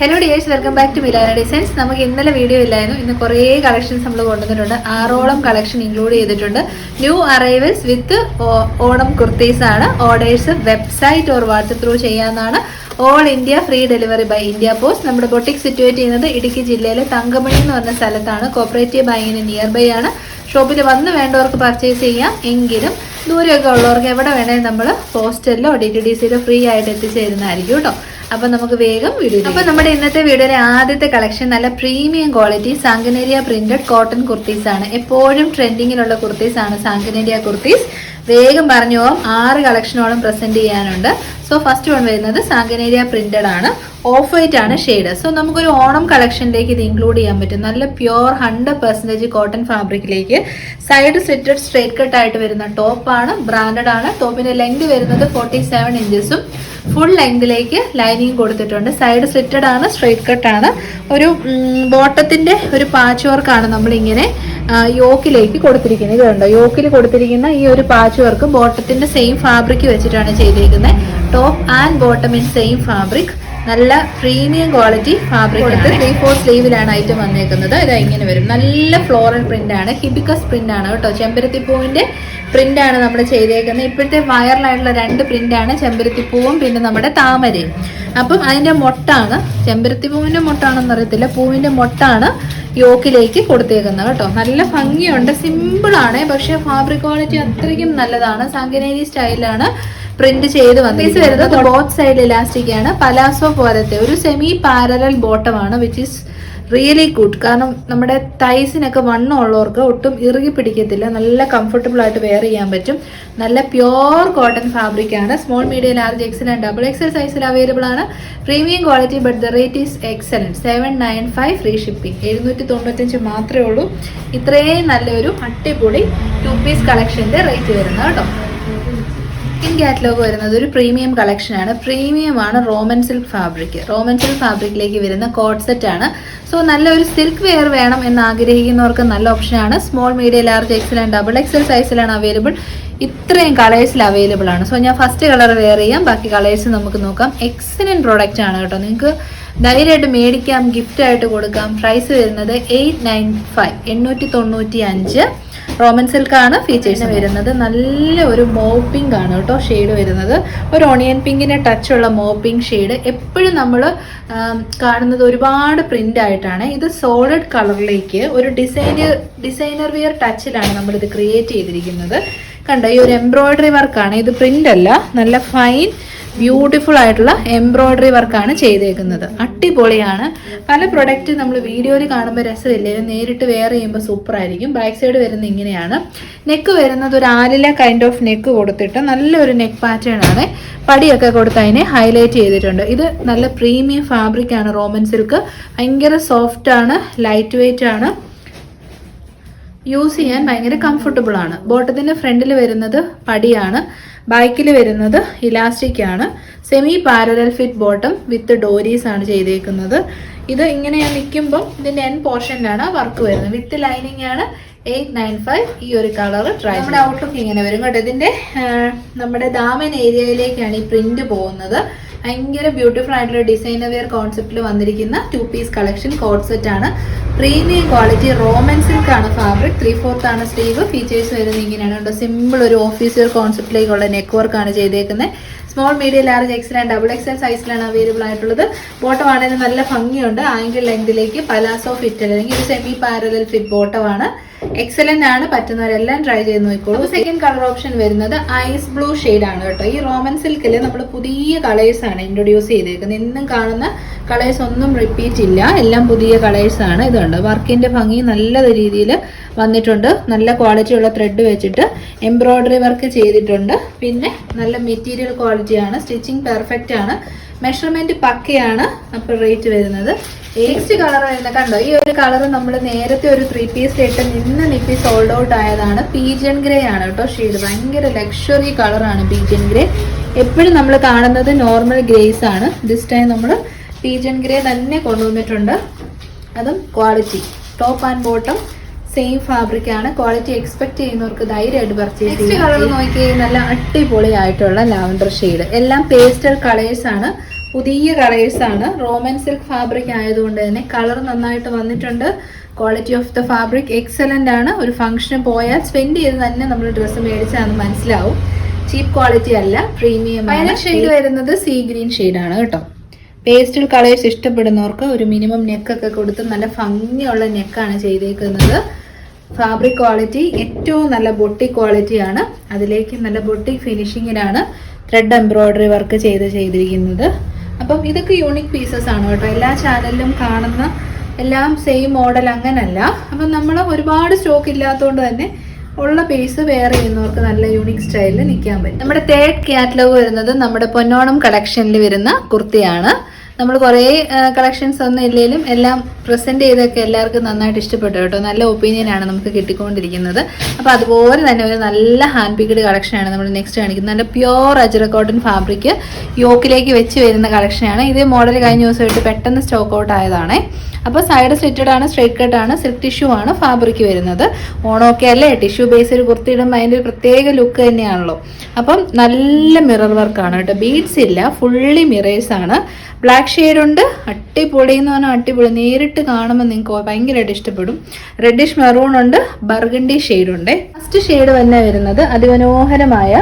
Hello dears welcome back to Milana designs നമുക്ക് ഇന്നലെ video ഇല്ലായിരുന്നു. ഇന്ന് കുറേ കളക്ഷൻസ് നമ്മൾ കൊണ്ടുവന്നിട്ടുണ്ട്. ആറോളം കളക്ഷൻ ഇൻക്ലൂഡ് ചെയ്തിട്ടുണ്ട്. New arrivals with Onam kurtis ആണ്. Orders website or WhatsApp through ചെയ്യാവുന്നതാണ്. All India free delivery by India Post നമ്മുടെ ബൊട്ടിക് സിറ്റുവേറ്റ് ചെയ്യുന്നത് ഇടുക്കി ജില്ലയിലെ തങ്കമണി എന്ന് പറഞ്ഞ സ്ഥലത്താണ്. കോപ്പറേറ്റീവ് ബാങ്കിന് നിയർ ബൈ ആണ്. ഷോപ്പിൽ വന്ന് വേണ്ടവർക്ക് പർച്ചേസ് ചെയ്യാം. എങ്കിലും ദൂരെയൊക്കെ ഉള്ളവർക്ക് എവിടെ വേണേലും നമ്മൾ പോസ്റ്റലിലോ ഡി ടി ഡി സിയിലോ ഫ്രീ ആയിട്ട് എത്തിച്ചേരുന്നതായിരിക്കും കേട്ടോ. അപ്പൊ നമുക്ക് വേഗം വീഡിയോ അപ്പൊ നമ്മുടെ ഇന്നത്തെ വീഡിയോയിലെ ആദ്യത്തെ കളക്ഷൻ നല്ല premium quality Sanganeria printed cotton kurtis ആണ് എപ്പോഴും ട്രെൻഡിങ്ങിലുള്ള കുർത്തീസ് ആണ് സാങ്കനേരിയ കുർത്തീസ്. വേഗം പറഞ്ഞു ആറ് കളക്ഷനോളം പ്രസന്റ് ചെയ്യാനുണ്ട്. സോ ഫസ്റ്റ് വൺ വരുന്നത് സാങ്കനേരിയ പ്രിന്റഡ് ആണ്. ഓഫ് വൈറ്റ് ആണ് ഷെയ്ഡ് സോ നമുക്കൊരു ഓണം കളക്ഷനിലേക്ക് ഇത് ഇൻക്ലൂഡ് ചെയ്യാൻ പറ്റും. നല്ല പ്യുവർ ഹൺഡ്രഡ് പെർസെന്റേജ് കോട്ടൺ ഫാബ്രിക്കിലേക്ക് സൈഡ് സ്ലിറ്റഡ് സ്ട്രേറ്റ് കട്ട് ആയിട്ട് വരുന്ന ടോപ്പാണ് ബ്രാൻഡഡ് ആണ്. ടോപ്പിന്റെ ലെങ്ത് വരുന്നത് ഫോർട്ടി സെവൻ ഇഞ്ചസും ഫുൾ ലെങ്തിലേക്ക് ലൈനിങ് കൊടുത്തിട്ടുണ്ട്. സൈഡ് സ്ലിറ്റഡ് ആണ് സ്ട്രേറ്റ് കട്ട് ആണ്. ഒരു ബോട്ടത്തിന്റെ ഒരു പാച്ച് വർക്കാണ് നമ്മളിങ്ങനെ യോക്കിലേക്ക് കൊടുത്തിരിക്കുന്നത് ഇത് കണ്ടോ യോക്കിൽ കൊടുത്തിരിക്കുന്ന ഈ ഒരു പാച്ച് വർക്ക് ബോട്ടത്തിന്റെ സെയിം ഫാബ്രിക് വെച്ചിട്ടാണ് ചെയ്തിരിക്കുന്നത്. Top and bottom in same fabric നല്ല പ്രീമിയം ക്വാളിറ്റി ഫാബ്രിക് എടുത്ത് ത്രീ ഫോർ സ്ലീവിലാണ് ഐറ്റം വന്നേക്കുന്നത്. ഇത് ഇങ്ങനെ വരും. നല്ല ഫ്ലോറൽ പ്രിന്റ് ആണ്. ഹിബിക്കസ് പ്രിന്റ് ആണ് കേട്ടോ. ചെമ്പരത്തിപ്പൂവിന്റെ പ്രിന്റ് ആണ് നമ്മൾ ചെയ്തേക്കുന്നത്. ഇപ്പോഴത്തെ വൈറലായിട്ടുള്ള രണ്ട് പ്രിന്റ് ആണ് ചെമ്പരത്തിപ്പൂവും പിന്നെ നമ്മുടെ താമരയും. അപ്പം അതിന്റെ മൊട്ടാണ്. ചെമ്പരത്തിപ്പൂവിന്റെ മൊട്ടാണെന്ന് അറിയത്തില്ല. പൂവിന്റെ മൊട്ടാണ് യോക്കിലേക്ക് കൊടുത്തേക്കുന്നത് കേട്ടോ. നല്ല ഭംഗിയുണ്ട്. സിമ്പിളാണ് പക്ഷേ പക്ഷെ ഫാബ്രിക് ക്വാളിറ്റി അത്രയ്ക്കും നല്ലതാണ്. സാങ്കനേരി സ്റ്റൈലാണ് പ്രിന്റ് ചെയ്ത് വന്നിരിക്കുന്നത്. പീസ് വരുന്നത് ബോത്ത് സൈഡ് ഇലാസ്റ്റിക് ആണ്. പലാസോ പോലത്തെ ഒരു സെമി പാരലൽ ബോട്ടം ആണ് വിച്ച് ഈസ് റിയലി ഗുഡ് കാരണം നമ്മുടെ തൈസിനൊക്കെ വണ്ണം ഉള്ളവർക്ക് ഒട്ടും ഇറുകി പിടിക്കത്തില്ല. നല്ല കംഫർട്ടബിൾ ആയിട്ട് വെയർ ചെയ്യാൻ പറ്റും. നല്ല പ്യോർ കോട്ടൺ ഫാബ്രിക് ആണ്. Small medium large XL and double XL സൈസിൽ അവൈലബിൾ ആണ്. Premium quality but the rate is excellent seven nine five free shipping എഴുന്നൂറ്റി തൊണ്ണൂറ്റഞ്ച് മാത്രമേ ഉള്ളൂ. ഇത്രയും നല്ലൊരു അടിപൊളി ടു പീസ് കളക്ഷന്റെ റേറ്റ് വരുന്നത് കേട്ടോ. ഇൻ കാറ്റലോഗ് വരുന്നത് ഒരു പ്രീമിയം കളക്ഷൻ ആണ്. പ്രീമിയം ആണ് Roman silk fabric Roman silk ഫാബ്രിക്കിലേക്ക് വരുന്ന കോട്ട് സെറ്റ് ആണ്. സോ നല്ലൊരു സിൽക്ക് വെയർ വേണം എന്ന് ആഗ്രഹിക്കുന്നവർക്ക് നല്ല ഓപ്ഷനാണ് small medium large XL and double XL സൈസിലാണ് അവൈലബിൾ ഇത്രയും കളേഴ്സിൽ അവൈലബിൾ ആണ്. സോ ഞാൻ ഫസ്റ്റ് കളർ വെയർ ചെയ്യാം. ബാക്കി കളേഴ്സ് നമുക്ക് നോക്കാം. എക്സലന്റ് പ്രോഡക്റ്റ് ആണ് കേട്ടോ. നിങ്ങൾക്ക് ധൈര്യമായിട്ട് മേടിക്കാം ഗിഫ്റ്റായിട്ട് കൊടുക്കാം. പ്രൈസ് വരുന്നത് എയ്റ്റ് നയൻ ഫൈവ് എണ്ണൂറ്റി തൊണ്ണൂറ്റി അഞ്ച് റോമൻ സിൽക്ക് ആണ് ഫീച്ചേഴ്സ് വരുന്നത്. നല്ല ഒരു മോപ്പിംഗ് ആണ് കേട്ടോ ഷെയ്ഡ് വരുന്നത്. ഒരു ഓണിയൻ പിങ്കിന്റെ ടച്ച് ഉള്ള മോപ്പിംഗ് ഷെയ്ഡ് എപ്പോഴും നമ്മൾ കാണുന്നത് ഒരുപാട് പ്രിന്റ് ആയിട്ടാണ്. ഇത് സോളിഡ് കളറിലേക്ക് ഒരു ഡിസൈനർ ഡിസൈനർ വിയർ ടച്ചിലാണ് നമ്മൾ ഇത് ക്രിയേറ്റ് ചെയ്തിരിക്കുന്നത്. കണ്ട? ഈ ഒരു എംബ്രോയിഡറി വർക്കാണ് ഇത് പ്രിന്റ് അല്ല. നല്ല ഫൈൻ ബ്യൂട്ടിഫുൾ ആയിട്ടുള്ള എംബ്രോയ്ഡറി വർക്കാണ് ചെയ്തേക്കുന്നത്. അടിപൊളിയാണ്. പല പ്രൊഡക്റ്റ് നമ്മൾ വീഡിയോയിൽ കാണുമ്പോൾ രസമില്ലേ? നേരിട്ട് വെയർ ചെയ്യുമ്പോൾ സൂപ്പർ ആയിരിക്കും. ബാക്ക് സൈഡ് വരുന്നത് ഇങ്ങനെയാണ്. നെക്ക് വരുന്നത് ഒരു ആലില കൈൻഡ് ഓഫ് നെക്ക് കൊടുത്തിട്ട് നല്ലൊരു നെക്ക് പാറ്റേൺ ആണ്. പടിയൊക്കെ കൊടുത്ത് അതിനെ ഹൈലൈറ്റ് ചെയ്തിട്ടുണ്ട്. ഇത് നല്ല പ്രീമിയം ഫാബ്രിക് ആണ്. റോമൻ സിൽക്ക് ഭയങ്കര സോഫ്റ്റ് ആണ്. ലൈറ്റ് വെയിറ്റ് ആണ്. യൂസ് ചെയ്യാൻ ഭയങ്കര കംഫർട്ടബിൾ ആണ്. ബോട്ടത്തിന്റെ ഫ്രണ്ടിൽ വരുന്നത് പടിയാണ്. ബാക്കിൽ വരുന്നത് ഇലാസ്റ്റിക് ആണ് semi parallel fit bottom with ഡോരീസ് ആണ് ചെയ്തേക്കുന്നത്. ഇത് ഇങ്ങനെ ഞാൻ നിൽക്കുമ്പോൾ ഇതിന്റെ എൻ പോർഷനിലാണ് വർക്ക് വരുന്നത്. വിത്ത് ലൈനിങ് ആണ് എയ്റ്റ് നയൻ ഫൈവ് ഈ ഒരു കളർ ട്രൈ നമ്മുടെ ഔട്ട്ലുക്ക് ഇങ്ങനെ വരും കേട്ടോ. ഇതിന്റെ നമ്മുടെ ദാമൻ ഏരിയയിലേക്കാണ് ഈ പ്രിന്റ് പോകുന്നത്. ഭയങ്കര ബ്യൂട്ടിഫുൾ ആയിട്ടുള്ള ഡിസൈനർ വെയർ കോൺസെപ്റ്റിൽ വന്നിരിക്കുന്ന two piece collection code set ആണ്. പ്രീമിയം ക്വാളിറ്റി റോമൻ സിൽക്ക് ആണ് ഫാബ്രിക് ത്രീ ഫോർത്ത് ആണ് സ്ലീവ് ഫീച്ചേഴ്സ് വരുന്നത് ഇങ്ങനെയാണ്. സിമ്പിൾ ഒരു ഓഫീസ് കോൺസെപ്റ്റിലേക്കുള്ള നെക്ക് ആണ് ചെയ്തേക്കുന്നത് small medium large and double XL സൈസിലാണ് അവൈലബിൾ ആയിട്ടുള്ളത്. ബോട്ടം ആണെങ്കിൽ നല്ല ഭംഗിയുണ്ട്. ആംഗിൾ ലെങ്തിലേക്ക് പലാസോ ഫിറ്റ് അല്ലെങ്കിൽ ഒരു സെമി പാരലൽ ഫിറ്റ് ബോട്ടമാണ് എക്സലന്റ് ആണ്. പറ്റുന്നവരെല്ലാം ട്രൈ ചെയ്ത് നോക്കിക്കോളൂ. സെക്കൻഡ് കളർ ഓപ്ഷൻ വരുന്നത് ഐസ് ബ്ലൂ ഷെയ്ഡ് ആണ് കേട്ടോ. ഈ റോമൻ സിൽക്കിൽ നമ്മൾ പുതിയ കളേഴ്സ് ആണ് ഇൻട്രൊഡ്യൂസ് ചെയ്തേക്കുന്നത്. ഇന്നും കാണുന്ന കളേഴ്സ് ഒന്നും റിപ്പീറ്റ് ഇല്ല. എല്ലാം പുതിയ കളേഴ്സ് ആണ്. ഇതുണ്ട് വർക്കിന്റെ ഭംഗി നല്ല രീതിയിൽ വന്നിട്ടുണ്ട്. നല്ല ക്വാളിറ്റി ഉള്ള ത്രെഡ് വെച്ചിട്ട് എംബ്രോയിഡറി വർക്ക് ചെയ്തിട്ടുണ്ട്. പിന്നെ നല്ല മെറ്റീരിയൽ ക്വാളിറ്റി ആണ്. സ്റ്റിച്ചിങ് പെർഫെക്റ്റ് ആണ്. മെഷർമെന്റ് പക്കയാണ്. അപ്പോൾ റേറ്റ് വരുന്നത്. നെക്സ്റ്റ് കളർ വരുന്ന കണ്ടോ? ഈ ഒരു കളർ നമ്മൾ നേരത്തെ ഒരു ത്രീ പീസ് ഇട്ട് നിന്ന് നിപ്പി സോൾഡ് ഔട്ട് ആയതാണ് പീജൻ ഗ്രേ ആണ് കേട്ടോ ഷെയ്ഡ് ഭയങ്കര ലക്ഷറി കളറാണ് പീജൻ ഗ്രേ എപ്പോഴും നമ്മൾ കാണുന്നത് നോർമൽ ഗ്രേസ് ആണ്. ദിസ് ടൈം നമ്മൾ പീജൻ ഗ്രേ തന്നെ കൊണ്ടുവന്നിട്ടുണ്ട്. അതും quality top and bottom same fabric ആണ്. ക്വാളിറ്റി എക്സ്പെക്ട് ചെയ്യുന്നവർക്ക് ധൈര്യമായിട്ട് പർച്ചേസ് ചെയ്യാം. കളർ നോക്കി നല്ല അടിപൊളി ആയിട്ടുള്ള ലാവൻഡർ ഷെയ്ഡ് എല്ലാം പേസ്റ്റൽ കളേഴ്സ് ആണ്. പുതിയ കളേഴ്സ് ആണ്. റോമൻ സിൽക്ക് ഫാബ്രിക് ആയതുകൊണ്ട് തന്നെ കളർ നന്നായിട്ട് വന്നിട്ടുണ്ട്. Quality of the fabric excellent ആണ്. ഒരു ഫംഗ്ഷന് പോയാൽ സ്പെൻഡ് ചെയ്ത് തന്നെ നമ്മൾ ഡ്രസ്സ് മേടിച്ചാന്ന് മനസ്സിലാവും. ചീപ്പ് ക്വാളിറ്റി അല്ല പ്രീമിയം ഫൈനൽ ഷെയ്ഡ് വരുന്നത് സീ ഗ്രീൻ ആണ് കേട്ടോ. പേസ്റ്റൽ കളേഴ്സ് ഇഷ്ടപ്പെടുന്നവർക്ക് ഒരു മിനിമം നെക്കൊക്കെ കൊടുത്ത് നല്ല ഭംഗിയുള്ള നെക്കാണ് ചെയ്തേക്കുന്നത്. ഫാബ്രിക് ക്വാളിറ്റി ഏറ്റവും നല്ല ബൊട്ടി ക്വാളിറ്റിയാണ് അതിലേക്ക് നല്ല ബൊട്ടി ഫിനിഷിങ്ങിലാണ് ത്രെഡ് എംബ്രോയിഡറി വർക്ക് ചെയ്ത് ചെയ്തിരിക്കുന്നത്. അപ്പം ഇതൊക്കെ യൂണിക് പീസസ് ആണ് കേട്ടോ. എല്ലാ ചാനലിലും കാണുന്ന എല്ലാം സെയിം മോഡൽ അങ്ങനല്ല. അപ്പം നമ്മൾ ഒരുപാട് സ്റ്റോക്ക് ഇല്ലാത്തതുകൊണ്ട് തന്നെ ഉള്ള പീസ് വേറെ ചെയ്യുന്നവർക്ക് നല്ല യൂണിക് സ്റ്റൈലിൽ നിൽക്കാൻ പറ്റും. നമ്മുടെ തേർഡ് കാറ്റലോഗ് വരുന്നത് നമ്മുടെ പൊന്നോണം കളക്ഷനിൽ വരുന്ന കുർത്തിയാണ്. നമ്മൾ കുറേ കളക്ഷൻസ് ഒന്നും ഇല്ലെങ്കിലും എല്ലാം പ്രസന്റ് ചെയ്തൊക്കെ എല്ലാവർക്കും നന്നായിട്ട് ഇഷ്ടപ്പെട്ടു കേട്ടോ. നല്ല ഒപ്പീനിയനാണ് നമുക്ക് കിട്ടിക്കൊണ്ടിരിക്കുന്നത്. അപ്പോൾ അതുപോലെ തന്നെ ഒരു നല്ല ഹാൻഡ് പിക്കഡ് കളക്ഷനാണ് നമ്മൾ നെക്സ്റ്റ് കാണിക്കുന്നത്. നല്ല പ്യോർ അജറ കോട്ടൺ ഫാബ്രിക് യോക്കിലേക്ക് വെച്ച് വരുന്ന കളക്ഷനാണ് ഇതേ മോഡൽ കഴിഞ്ഞ ദിവസമായിട്ട് പെട്ടെന്ന് സ്റ്റോക്ക് ഔട്ട് ആയതാണ്. അപ്പോൾ സൈഡ് സ്ലിറ്റഡ് ആണ് സ്ട്രൈറ്റ് കട്ട് ആണ് സിൽക്ക് ടിഷ്യൂ ആണ് ഫാബ്രിക് വരുന്നത്. ഓണമൊക്കെ അല്ലേ? ടിഷ്യൂ ബേസ് ഒരു കുർത്തി കുർത്തിയിടുമ്പോൾ അതിന്റെ ഒരു പ്രത്യേക ലുക്ക് തന്നെയാണല്ലോ. അപ്പം നല്ല മിറർ വർക്കാണ് കേട്ടോ. ബീഡ്സ് ഇല്ല ഫുള്ളി മിറേഴ്സ് ആണ്. ബ്ലാക്ക് ഷെയ്ഡ് ഉണ്ട് അടിപൊളി എന്ന് പറഞ്ഞാൽ അടിപൊളി. നേരിട്ട് കാണുമ്പോൾ നിങ്ങൾക്ക് ഭയങ്കരമായിട്ട് ഇഷ്ടപ്പെടും. റെഡിഷ് മെറൂൺ ഉണ്ട് ബർഗണ്ടി ഷെയ്ഡ് ഉണ്ട്. ഫസ്റ്റ് ഷെയ്ഡ് തന്നെ വരുന്നത് അതിമനോഹരമായ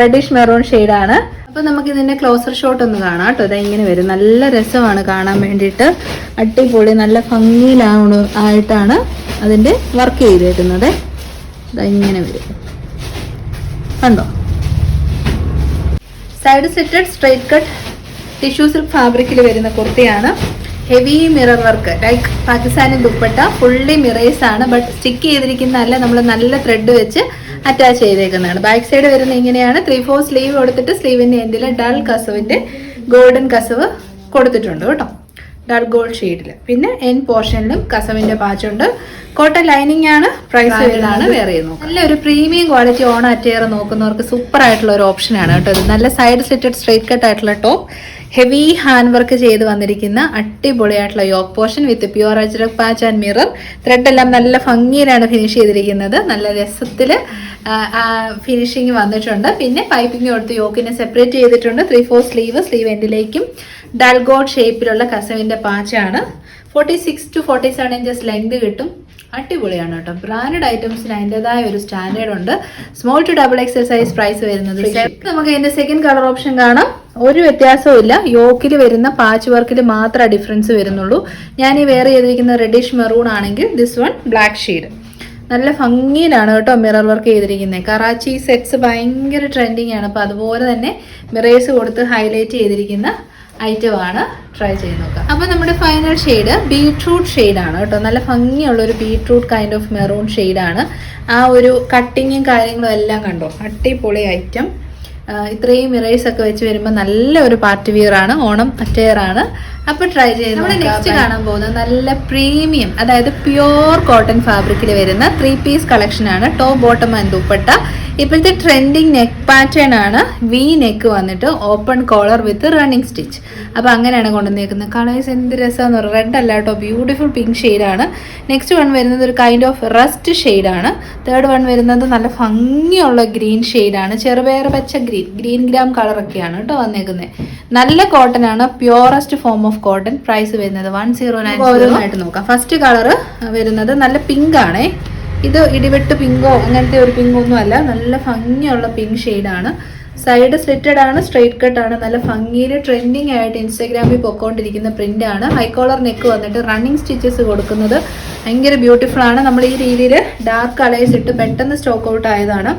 റെഡിഷ് മെറൂൺ ഷെയ്ഡാണ് അപ്പോൾ നമുക്ക് ഇതിന്റെ ക്ലോസർ ഷോട്ട് ഒന്ന് കാണാം കേട്ടോ. ഇതാ ഇങ്ങനെ വരും. നല്ല രസമാണ് കാണാൻ വേണ്ടിയിട്ട്. അടിപൊളി നല്ല ഭംഗിയിലാണ് ആയിട്ടാണ് അതിന്റെ വർക്ക് ചെയ്തിരിക്കുന്നത് ഇതാ ഇങ്ങനെ വരും. കണ്ടോ? Side slitted straight cut tissue silk ഫാബ്രിക്കിൽ വരുന്ന കുർത്തിയാണ്. Heavy mirror work like Pakistani dupatta fully mirrors ആണ്. ബട്ട് സ്റ്റിക്ക് ചെയ്തിരിക്കുന്ന അല്ല നമ്മൾ നല്ല ത്രെഡ് വെച്ച് അറ്റാച്ച് ചെയ്തേക്കുന്നതാണ്. ബാക്ക് സൈഡ് വരുന്ന ഇങ്ങനെയാണ്. ത്രീ ഫോർ സ്ലീവ് കൊടുത്തിട്ട് സ്ലീവിന്റെ എൻഡിൽ ഡൾ കസവിന്റെ ഗോൾഡൻ കസവ് കൊടുത്തിട്ടുണ്ട് കേട്ടോ. ഡൾ ഗോൾഡ് ഷെയ്ഡിൽ പിന്നെ എൻ പോർഷനിലും കസവിന്റെ പാച്ചുണ്ട് കോട്ടൺ ലൈനിങ് ആണ്. പ്രൈസ് വരുന്നതാണ്. വേറെ നല്ല ഒരു പ്രീമിയം ക്വാളിറ്റി ഓൺ അറ്റയർ നോക്കുന്നവർക്ക് സൂപ്പർ ആയിട്ടുള്ള ഒരു ഓപ്ഷൻ ആണ് കേട്ടോ ഇത്. നല്ല സൈഡ് സെറ്റഡ് സ്ട്രേറ്റ് കട്ട് ആയിട്ടുള്ള ടോപ്പ് ഹെവി ഹാൻഡ് വർക്ക് ചെയ്ത് വന്നിരിക്കുന്ന അടിപൊളിയായിട്ടുള്ള yoke portion with pure ajrakh patch and mirror. Thread എല്ലാം നല്ല ഭംഗിയിലാണ് ഫിനിഷ് ചെയ്തിരിക്കുന്നത്. നല്ല രസത്തിൽ ഫിനിഷിങ് വന്നിട്ടുണ്ട്. പിന്നെ പൈപ്പിംഗ് കൊടുത്ത് യോക്കിനെ സെപ്പറേറ്റ് ചെയ്തിട്ടുണ്ട്. ത്രീ ഫോർ സ്ലീവ് സ്ലീവ് എൻഡിലേക്കും ഡൽഗോഡ് ഷേപ്പിലുള്ള കസവിന്റെ പാച്ചാണ് forty six to forty seven inches length കിട്ടും. അടിപൊളിയാണ് കേട്ടോ. ബ്രാൻഡഡ് ഐറ്റംസിന് അതിന്റെതായ ഒരു സ്റ്റാൻഡേർഡ് ഉണ്ട്. Small to double XL size price വരുന്നത്. നമുക്ക് അതിന്റെ സെക്കൻഡ് കളർ ഓപ്ഷൻ കാണാം. ഒരു വ്യത്യാസവും ഇല്ല. യോക്കിൽ വരുന്ന പാച്ച് വർക്കിൽ മാത്രമേ ഡിഫറൻസ് വരുന്നുള്ളൂ. ഞാൻ ഈ വേറെ ചെയ്തിരിക്കുന്ന റെഡിഷ് മെറൂൺ ആണെങ്കിൽ ദിസ് വൺ ബ്ലാക്ക് ഷെയ്ഡ് നല്ല ഭംഗിയിലാണ് കേട്ടോ മിറർ വർക്ക് ചെയ്തിരിക്കുന്നത് കറാച്ചി സെറ്റ്സ് ഭയങ്കര ട്രെൻഡിങ് ആണ്. അപ്പോൾ അതുപോലെ തന്നെ മിറേഴ്സ് കൊടുത്ത് ഹൈലൈറ്റ് ചെയ്തിരിക്കുന്ന ഐറ്റം ആണ് ട്രൈ ചെയ്ത് നോക്കുക. അപ്പോൾ നമ്മുടെ ഫൈനൽ ഷെയ്ഡ് ബീട്രൂട്ട് ആണ് കേട്ടോ. നല്ല ഭംഗിയുള്ള ഒരു ബീട്രൂട്ട് കൈൻഡ് ഓഫ് മെറൂൺ ഷെയ്ഡാണ് ആ ഒരു കട്ടിങ്ങും കാര്യങ്ങളും എല്ലാം കണ്ടോ? അടിപൊളി ഐറ്റം ഇത്രയും മിറേഴ്സ് ഒക്കെ വെച്ച് വരുമ്പോൾ നല്ല ഒരു പാർട്ടി വിയർ ആണ് ഓണം അറ്റയർ ആണ് അപ്പൊ ട്രൈ ചെയ്ത് നമ്മൾ നെക്സ്റ്റ് കാണാൻ പോകുന്നത് നല്ല പ്രീമിയം അതായത് പ്യുവർ കോട്ടൺ ഫാബ്രിക്കിൽ വരുന്ന ത്രീ പീസ് കളക്ഷൻ ആണ്. Top bottom and dupatta. ഇപ്പോഴത്തെ ട്രെൻഡിങ് നെക്ക് പാറ്റേൺ ആണ്. വി നെക്ക് വന്നിട്ട് open collar with running stitch അപ്പോൾ അങ്ങനെയാണ് കൊണ്ടുവന്നേക്കുന്നത്. കളേഴ്സ് എന്ത് രസമെന്ന് പറയുന്നത് റെഡ് അല്ല കേട്ടോ. ബ്യൂട്ടിഫുൾ പിങ്ക് ആണ്. നെക്സ്റ്റ് വൺ വരുന്നത് ഒരു കൈൻഡ് ഓഫ് റസ്റ്റ് ആണ്. തേർഡ് വൺ വരുന്നത് നല്ല ഭംഗിയുള്ള ഗ്രീൻ ആണ്. ചെറുപയർ പച്ച ഗ്രീൻ ഗ്രീൻ ഗ്രാം കളറൊക്കെയാണ് കേട്ടോ വന്നേക്കുന്നത്. നല്ല കോട്ടൺ ആണ്. Purest form of cotton price വരുന്നത് വൺ സീറോ നയൻ ഓരോന്നായിട്ട് നോക്കാം. ഫസ്റ്റ് കളർ വരുന്നത് നല്ല പിങ്ക് ആണേ. ഇത് ഇടിവെട്ട് പിങ്കോ അങ്ങനത്തെ ഒരു പിങ്കോ ഒന്നും അല്ല. നല്ല ഭംഗിയുള്ള പിങ്ക് ഷെയ്ഡാണ് സൈഡ് സ്ലിറ്റഡ് ആണ് സ്ട്രെയിറ്റ് കട്ട് ആണ്. നല്ല ഭംഗിയിൽ ട്രെൻഡിങ് ആയിട്ട് ഇൻസ്റ്റാഗ്രാമിൽ പൊക്കോണ്ടിരിക്കുന്ന പ്രിന്റ് ആണ്. ഹൈ കോളർ നെക്ക് വന്നിട്ട് റണ്ണിങ് സ്റ്റിച്ചസ് കൊടുക്കുന്നത് ഭയങ്കര ബ്യൂട്ടിഫുൾ ആണ്. നമ്മൾ ഈ രീതിയിൽ ഡാർക്ക് കളേഴ്സ് ഇട്ട് പെട്ടെന്ന് സ്റ്റോക്ക് ഔട്ട് ആയതാണ്.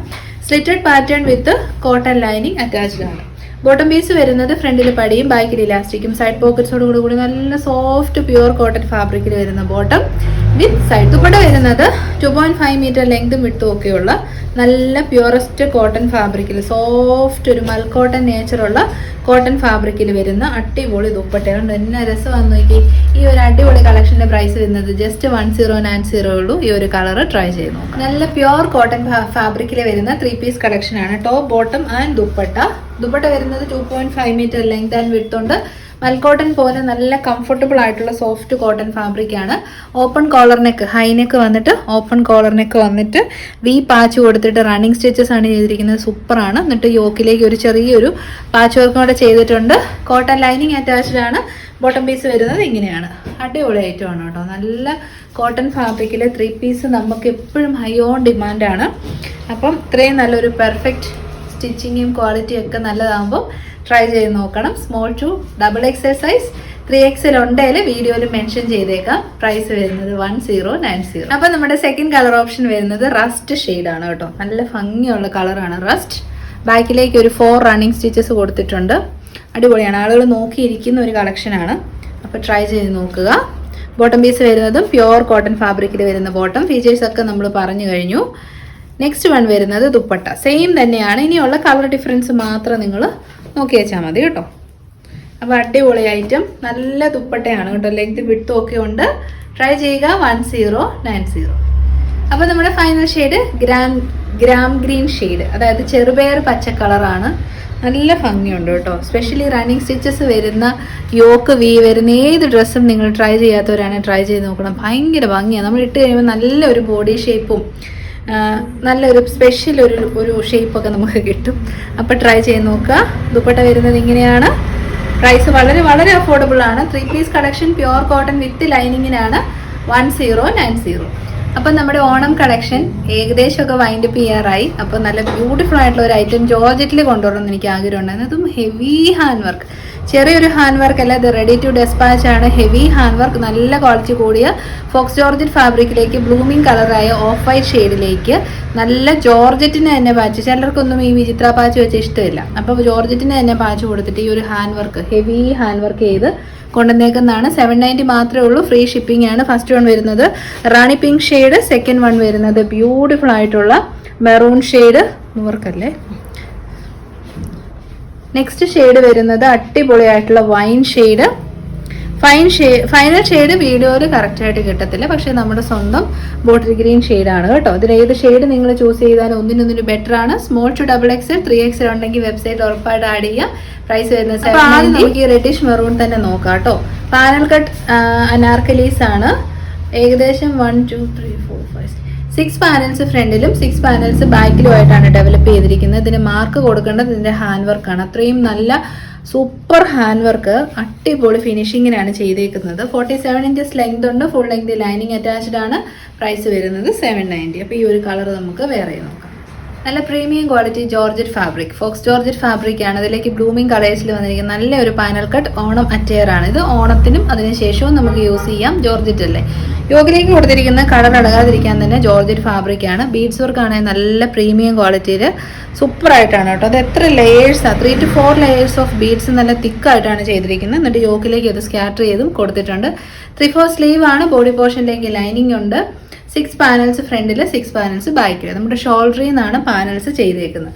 Slitted pattern with cotton lining attached ആണ്. ബോട്ടം പീസ് വരുന്നത് ഫ്രണ്ടിൽ പടിയും ബാക്കിൽ ഇലാസ്റ്റിക്കും സൈഡ് പോക്കറ്റ്സോട് കൂടി നല്ല സോഫ്റ്റ് പ്യുവർ കോട്ടൺ ഫാബ്രിക്കിൽ വരുന്ന ബോട്ടം വിത്ത് സൈഡ് ദുപ്പട്ട വരുന്നത് ടു പോയിന്റ് ഫൈവ് മീറ്റർ ലെങ്തും വിട്ടും ഒക്കെയുള്ള നല്ല പ്യുറസ്റ്റ് കോട്ടൺ ഫാബ്രിക്കിൽ സോഫ്റ്റ് ഒരു മൽക്കോട്ടൺ കോട്ടൺ നേച്ചറുള്ള കോട്ടൺ ഫാബ്രിക്കിൽ വരുന്ന അടിപൊളി ദുപ്പട്ടയുണ്ട് എന്നെ രസമാണെന്ന് നോക്കി. ഈ ഒരു അടിപൊളി കളക്ഷന്റെ പ്രൈസ് വരുന്നത് just one zero nine zero ഉള്ളൂ. ഈ ഒരു കളർ ട്രൈ ചെയ്ത് നല്ല പ്യുവർ കോട്ടൺ ഫാബ്രിക്കിൽ വരുന്ന ത്രീ പീസ് കളക്ഷൻ ആണ്. Top bottom and dupatta. Dupatta വരുന്നത് two point five metre length and വിടുത്തുണ്ട് മൽക്കോട്ടൺ പോലെ നല്ല കംഫർട്ടബിൾ ആയിട്ടുള്ള സോഫ്റ്റ് കോട്ടൺ ഫാബ്രിക് ആണ്. Open collar neck high neck വന്നിട്ട് ഓപ്പൺ കോളർ നെക്ക് വന്നിട്ട് വി പാച്ച് കൊടുത്തിട്ട് റണ്ണിങ് സ്റ്റിച്ചസ് ആണ് ചെയ്തിരിക്കുന്നത്. സൂപ്പറാണ് എന്നിട്ട് യോക്കിലേക്ക് ഒരു ചെറിയൊരു പാച്ച് വർക്കും കൂടെ ചെയ്തിട്ടുണ്ട്. കോട്ടൺ ലൈനിങ് അറ്റാച്ച്ഡ് ആണ്. ബോട്ടം പീസ് വരുന്നത് ഇങ്ങനെയാണ്. അടിപൊളി ഐറ്റം ആണ് കേട്ടോ. നല്ല കോട്ടൺ ഫാബ്രിക്കിലെ ത്രീ പീസ് നമുക്ക് എപ്പോഴും ഹൈ ഓൺ ഡിമാൻഡാണ് അപ്പം ഇത്രയും നല്ലൊരു പെർഫെക്റ്റ് സ്റ്റിച്ചിങ്ങും ക്വാളിറ്റിയും ഒക്കെ നല്ലതാകുമ്പോൾ ട്രൈ ചെയ്ത് നോക്കണം. Small to double XL size three XL ഉണ്ടെങ്കിൽ വീഡിയോയിൽ മെൻഷൻ ചെയ്തേക്കാം. പ്രൈസ് വരുന്നത് വൺ സീറോ നയൻ സീറോ അപ്പം നമ്മുടെ സെക്കൻഡ് കളർ ഓപ്ഷൻ വരുന്നത് റസ്റ്റ് ആണ് കേട്ടോ. നല്ല ഭംഗിയുള്ള കളറാണ് റസ്റ്റ് ബാക്കിലേക്ക് ഒരു ഫോർ റണ്ണിങ് സ്റ്റിച്ചസ് കൊടുത്തിട്ടുണ്ട്. അടിപൊളിയാണ്. ആളുകൾ നോക്കിയിരിക്കുന്ന ഒരു കളക്ഷനാണ് അപ്പോൾ ട്രൈ ചെയ്ത് നോക്കുക. ബോട്ടം പീസ് വരുന്നതും പ്യുവർ കോട്ടൺ ഫാബ്രിക്കിൽ വരുന്ന ബോട്ടം ഫീച്ചേഴ്സ് ഒക്കെ നമ്മൾ പറഞ്ഞു കഴിഞ്ഞു. നെക്സ്റ്റ് വൺ വരുന്നത് ദുപ്പട്ട. സെയിം തന്നെയാണ്. ഇനിയുള്ള കളർ ഡിഫറൻസ് മാത്രം നിങ്ങൾ നോക്കി വെച്ചാൽ മതി കേട്ടോ. അപ്പോൾ അടിപൊളി ഐറ്റം നല്ല ദുപ്പട്ടയാണ് കേട്ടോ. ലെങ്ത് വിട്ടും ഒക്കെ ഉണ്ട്. ട്രൈ ചെയ്യുക. വൺ സീറോ നയൻ സീറോ അപ്പോൾ നമ്മുടെ final shade gram gram green shade അതായത് ചെറുപയർ പച്ച കളറാണ് നല്ല ഭംഗിയുണ്ട് കേട്ടോ. സ്പെഷ്യലി റണ്ണിങ് സ്റ്റിച്ചസ് വരുന്ന യോക്ക് വി വരുന്ന ഏത് ഡ്രസ്സും നിങ്ങൾ ട്രൈ ചെയ്യാത്തവരാണെങ്കിൽ ട്രൈ ചെയ്ത് നോക്കണം. ഭയങ്കര ഭംഗിയാണ് നമ്മൾ ഇട്ട് കഴിയുമ്പോൾ നല്ലൊരു ബോഡി ഷേപ്പും നല്ലൊരു സ്പെഷ്യൽ ഒരു ഒരു ഷേപ്പൊക്കെ നമുക്ക് കിട്ടും. അപ്പോൾ ട്രൈ ചെയ്ത് നോക്കുക. ദുപ്പട്ട വരുന്നത് ഇങ്ങനെയാണ്. പ്രൈസ് വളരെ വളരെ അഫോർഡബിൾ ആണ്. Three piece collection pure cotton with ലൈനിങ്ങിനാണ് one zero nine zero അപ്പം നമ്മുടെ ഓണം കളക്ഷൻ ഏകദേശമൊക്കെ വൈൻഡ് അപ്പ് ചെയ്യാറായി. അപ്പോൾ നല്ല ബ്യൂട്ടിഫുൾ ആയിട്ടുള്ള ഒരു ഐറ്റം ജോർജറ്റിൽ കൊണ്ടുവരണം എന്ന് എനിക്ക് ആഗ്രഹം ഉണ്ടായിരുന്നു അതും ഹെവി ഹാൻഡ് വർക്ക് ചെറിയൊരു ഹാൻഡ് വർക്ക് അല്ല ഇത് റെഡി ടു ഡെസ്പാച്ച് ആണ്. ഹെവി ഹാൻഡ് വർക്ക് നല്ല ക്വാളിറ്റി കൂടിയ ഫോക്സ് ജോർജറ്റ് ഫാബ്രിക്കിലേക്ക് ബ്ലൂമിംഗ് കളറായ ഓഫ് വൈറ്റ് ഷെയ്ഡിലേക്ക് നല്ല ജോർജറ്റിന് തന്നെ പാച്ച് ചിലർക്കൊന്നും ഈ വിചിത്ര പാച്ച് വെച്ച് ഇഷ്ടമില്ല. അപ്പോൾ ജോർജറ്റിന് തന്നെ പാച്ച് കൊടുത്തിട്ട് ഈ ഒരു hand work heavy hand work ചെയ്ത് കൊണ്ടുവന്നേക്കുന്നതാണ്. സെവൻ നയന്റി മാത്രമേ ഉള്ളൂ. ഫ്രീ ഷിപ്പിംഗ് ആണ്. ഫസ്റ്റ് വൺ വരുന്നത് rani pink shade second one വരുന്നത് ബ്യൂട്ടിഫുൾ ആയിട്ടുള്ള മെറൂൺ ഷെയ്ഡ് വർക്കല്ലേ നെക്സ്റ്റ് ഷെയ്ഡ് വരുന്നത് അടിപൊളിയായിട്ടുള്ള wine shade fine shade final shade വീഡിയോയിൽ കറക്റ്റായിട്ട് കിട്ടത്തില്ല. പക്ഷെ നമ്മുടെ സ്വന്തം ബോട്ടിൽ ഗ്രീൻ ഷെയ്ഡാണ് കേട്ടോ. ഇതിൽ ഏത് ഷെയ്ഡ് നിങ്ങൾ ചൂസ് ചെയ്താലും ഒന്നിനൊന്നിന് ബെറ്റർ ആണ്. Small to double X three X ഉണ്ടെങ്കിൽ വെബ്സൈറ്റ് ഉറപ്പായിട്ട് ആഡ് ചെയ്യാം. പ്രൈസ് വരുന്നത് അപ്പോൾ നമുക്ക് ഈ റെഡിഷ് മെറൂൺ തന്നെ നോക്കാം കേട്ടോ. പാനൽ കട്ട് അനാർക്കലീസ് ആണ്. ഏകദേശം one two three four five six panels ഫ്രണ്ടിലും സിക്സ് പാനൽസ് ബാക്കിലുമായിട്ടാണ് ഡെവലപ്പ് ചെയ്തിരിക്കുന്നത്. ഇതിന് മാർക്ക് കൊടുക്കേണ്ടത് ഇതിന്റെ ഹാൻഡ് വർക്കാണ് അത്രയും നല്ല സൂപ്പർ ഹാൻഡ് വർക്ക് അടിപൊളി ഫിനിഷിങ്ങിനാണ് ചെയ്തേക്കുന്നത്. ഫോർട്ടി സെവൻ ഇഞ്ചസ് ലെങ്ത് ഉണ്ട്. ഫുൾ ലെങ്ത് ലൈനിങ് അറ്റാച്ച്ഡ് ആണ്. പ്രൈസ് വരുന്നത് സെവൻ നയന്റി അപ്പോൾ ഈ ഒരു കളർ നമുക്ക് വേറെ നോക്കാം. നല്ല premium quality georgette fabric faux georgette fabric ആണ്. അതിലേക്ക് ബ്ലൂമിംഗ് കളേഴ്സിൽ വന്നിരിക്കുന്ന നല്ല ഒരു പാനൽ കട്ട് ഓണം അറ്റയർ ആണ്. ഇത് ഓണത്തിനും അതിനുശേഷവും നമുക്ക് യൂസ് ചെയ്യാം ജോർജറ്റ് അല്ലേ? യോഗിലേക്ക് കൊടുത്തിരിക്കുന്ന കളർ അടകാതിരിക്കാൻ തന്നെ ജോർജറ്റ് ഫാബ്രിക് ആണ്. ബീഡ്സ് വർക്ക് ആണെങ്കിൽ നല്ല പ്രീമിയം ക്വാളിറ്റിയിൽ സൂപ്പർ ആയിട്ടാണ് കേട്ടോ. അത് എത്ര ലെയേഴ്സാണ് three to four layers of beads നല്ല തിക്കായിട്ടാണ് ചെയ്തിരിക്കുന്നത്. എന്നിട്ട് യോഗിലേക്ക് അത് സ്കാറ്റർ ചെയ്തും കൊടുത്തിട്ടുണ്ട്. ത്രീ ഫോർ സ്ലീവ് ആണ്. ബോഡി പോർഷനിലേക്ക് ലൈനിങ് ഉണ്ട്. സിക്സ് പാനൽസ് ഫ്രണ്ടിൽ സിക്സ് പാനൽസ് ബാക്കിൽ നമ്മുടെ ഷോൾഡറിൽ നിന്നാണ് പാനൽസ് ചെയ്തേക്കുന്നത്.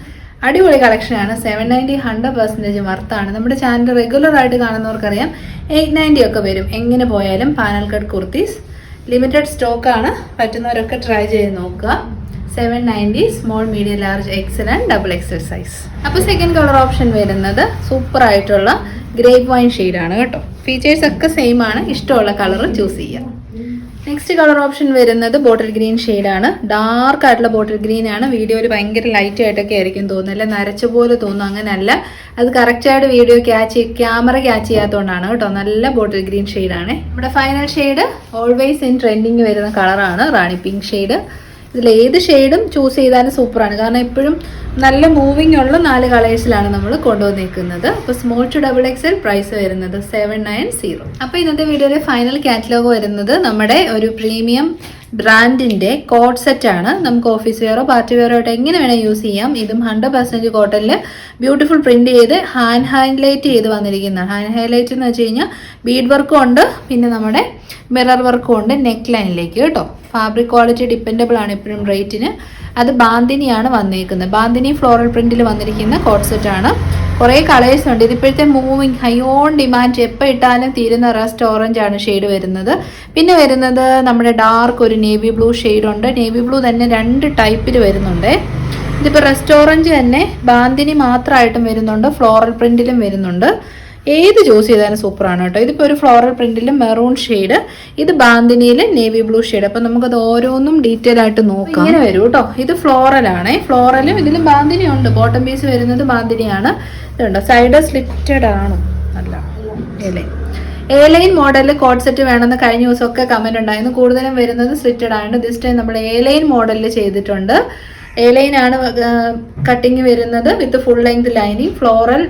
അടിപൊളി കളക്ഷനാണ് സെവൻ നയന്റി ഹൺഡ്രഡ് പെർസെന്റേജ് വർത്താണ് നമ്മുടെ ചാനൽ റെഗുലർ ആയിട്ട് കാണുന്നവർക്കറിയാം. എയ്റ്റ് നയന്റി ഒക്കെ വരും. എങ്ങനെ പോയാലും പാനൽ കട്ട് കുർത്തീസ് ലിമിറ്റഡ് സ്റ്റോക്കാണ് പറ്റുന്നവരൊക്കെ ട്രൈ ചെയ്ത് നോക്കുക. Seven ninety small medium large XL and double XL size അപ്പോൾ സെക്കൻഡ് കളർ ഓപ്ഷൻ വരുന്നത് സൂപ്പർ ആയിട്ടുള്ള ഗ്രേപ്പ് വൈൻ ഷെയ്ഡാണ് കേട്ടോ. ഫീച്ചേഴ്സ് ഒക്കെ സെയിം ആണ്. ഇഷ്ടമുള്ള കളർ ചൂസ് ചെയ്യുക. നെക്സ്റ്റ് കളർ ഓപ്ഷൻ വരുന്നത് ബോട്ടിൽ ഗ്രീൻ ആണ്. ഡാർക്ക് ആയിട്ടുള്ള ബോട്ടിൽ ഗ്രീൻ ആണ്. വീഡിയോയിൽ ഭയങ്കര ലൈറ്റ് ആയിട്ടൊക്കെ ആയിരിക്കും തോന്നുന്നത്. നരച്ച പോലെ തോന്നും. അങ്ങനെയല്ല അത് കറക്റ്റായിട്ട് വീഡിയോ ക്യാച്ച് ക്യാമറ ക്യാച്ച് ചെയ്യാത്തതുകൊണ്ടാണ് കേട്ടോ. നല്ല ബോട്ടിൽ ഗ്രീൻ ആണ്. നമ്മുടെ final shade always in trending വരുന്ന കളറാണ് റാണി പിങ്ക് ഷെയ്ഡ് ഇതിൽ ഏത് ഷെയ്ഡും ചൂസ് ചെയ്താലും സൂപ്പറാണ് കാരണം എപ്പോഴും നല്ല മൂവിങ് ഉള്ള നാല് കളേഴ്സിലാണ് നമ്മൾ കൊണ്ടുവന്നിരിക്കുന്നത് അപ്പോൾ small to double X L price വരുന്നത് സെവൻ നയൻ സീറോ അപ്പോൾ ഇന്നത്തെ വീഡിയോയിലെ ഫൈനൽ കാറ്റലോഗ് വരുന്നത് നമ്മുടെ ഒരു പ്രീമിയം ബ്രാൻഡിന്റെ കോട്ട് ആണ്. നമുക്ക് ഓഫീസ് വെയറോ പാർട്ടി വെയറോ ആയിട്ട് എങ്ങനെ വേണേൽ യൂസ് ചെയ്യാം. ഇതും ഹൺഡ്രഡ് പെർസെന്റ് കോട്ടണിൽ ബ്യൂട്ടിഫുൾ പ്രിന്റ് ചെയ്ത് ഹാൻഡ് ഹൈലൈറ്റ് ചെയ്ത് വന്നിരിക്കുന്നതാണ് ഹാൻഡ് ഹൈലൈറ്റ് എന്ന് വെച്ച് കഴിഞ്ഞാൽ ബീഡ് വർക്കും ഉണ്ട്. പിന്നെ നമ്മുടെ മിറർ വർക്കും ഉണ്ട് നെക്ക് ലൈനിലേക്ക് കേട്ടോ. ഫാബ്രിക് ക്വാളിറ്റി ഡിപ്പെൻഡബിൾ ആണ് എപ്പോഴും റേറ്റിന് അത് ബാന്തിനിയാണ് വന്നിരിക്കുന്നത് ബാന്തിനി ഫ്ലോറൽ പ്രിന്റിൽ വന്നിരിക്കുന്ന കോട്ട് സെറ്റ് ആണ്. കുറേ കളേഴ്സ് ഉണ്ട് ഇതിപ്പോഴത്തെ മൂവിങ് ഹൈ ഓൺ ഡിമാൻഡ് എപ്പോൾ ഇട്ടാലും തീരുന്ന റസ്റ്റ് ഓറഞ്ച് ആണ് ഷെയ്ഡ് വരുന്നത്. പിന്നെ വരുന്നത് നമ്മുടെ ഡാർക്ക് ഒരു നേവി ബ്ലൂ ഷെയ്ഡ് ഉണ്ട്. നേവി ബ്ലൂ തന്നെ രണ്ട് ടൈപ്പിൽ വരുന്നുണ്ട്. ഇതിപ്പോൾ റെസ്റ്റ് ഓറഞ്ച് തന്നെ ബാന്തിനി മാത്രമായിട്ടും വരുന്നുണ്ട്. ഫ്ലോറൽ പ്രിന്റിലും വരുന്നുണ്ട്. ഏത് ചൂസ് ചെയ്താലും സൂപ്പറാണ് കേട്ടോ. ഇതിപ്പോൾ ഒരു ഫ്ലോറൽ പ്രിന്റിൽ മെറൂൺ ഷെയ്ഡ് ഇത് ബാന്തിനിയിൽ നേവി ബ്ലൂ ഷെയ്ഡ് അപ്പം നമുക്കത് ഓരോന്നും ഡീറ്റെയിൽ ആയിട്ട് നോക്കാം. ഇങ്ങനെ വരും കേട്ടോ ഇത് ആണ്. ഫ്ലോറലും ഇതിലും ബാന്തിനി ഉണ്ട്. ബോട്ടം പീസ് വരുന്നത് ബാന്തിനിയാണ്. ഇതുണ്ടോ സൈഡ് സ്ലിറ്റഡ് ആണ്. അല്ല അല്ലേ എ ലൈൻ മോഡലിൽ കോട്ട് സെറ്റ് വേണമെന്ന് കഴിഞ്ഞ ദിവസമൊക്കെ കമന്റ് ഉണ്ടായിരുന്നു. കൂടുതലും വരുന്നത് സ്ലിറ്റഡ് ആണ്. ദിസ് ടൈം നമ്മൾ എ ലൈൻ മോഡലിൽ ചെയ്തിട്ടുണ്ട്. ആണ് കട്ടിങ് വരുന്നത് with full length lining floral